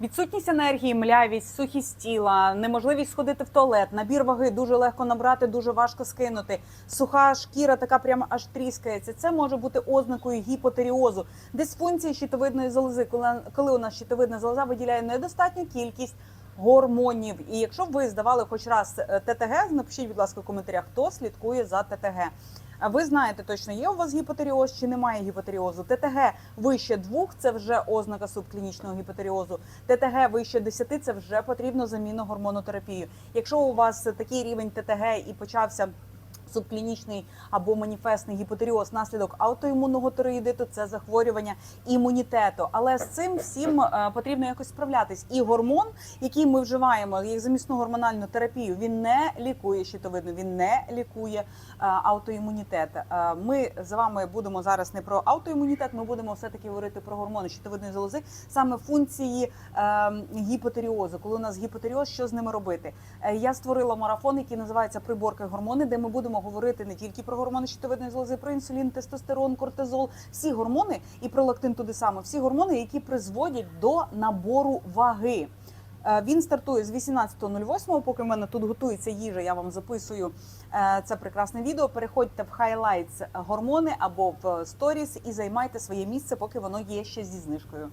Відсутність енергії, млявість, сухість тіла, неможливість сходити в туалет, набір ваги дуже легко набрати, дуже важко скинути. Суха шкіра така прямо аж тріскається. Це може бути ознакою гіпотеріозу, дисфункції щитовидної залози, коли, коли у нас щитовидна залоза виділяє недостатню кількість гормонів. І якщо ви здавали хоч раз е, ТТГ, напишіть, будь ласка, в коментарях, хто слідкує за ТТГ. А ви знаєте точно, є у вас гіпотеріоз чи немає гіпотеріозу. ТТГ вище двох це вже ознака субклінічного гіпотеріозу. ТТГ вище 10 – це вже потрібно заміну гормонотерапію. Якщо у вас такий рівень ТТГ і почався субклінічний або маніфестний гіпотеріоз наслідок аутоімунного тироїдиту, це захворювання імунітету. Але з цим всім е, потрібно якось справлятись. І гормон, який ми вживаємо, як замісну гормональну терапію, він не лікує щитовидну, він не лікує е, аутоімунітет. Е, Ми з вами будемо зараз не про аутоімунітет, ми будемо все таки говорити про гормони щитовидної залози, саме функції гіпотеріозу. Коли у нас гіпотеріоз, що з ними робити? Я створила марафон, який називається Приборки гормони, де ми будемо говорити не тільки про гормони щитовидної залози, про інсулін, тестостерон, кортизол, всі гормони і про лактин туди саме, всі гормони, які призводять до набору ваги. Е, Він стартує з 18.08, поки в мене тут готується їжа. Я вам записую е, це прекрасне відео. Переходьте в хайлайтс гормони або в сторіс і займайте своє місце, поки воно є ще зі знижкою.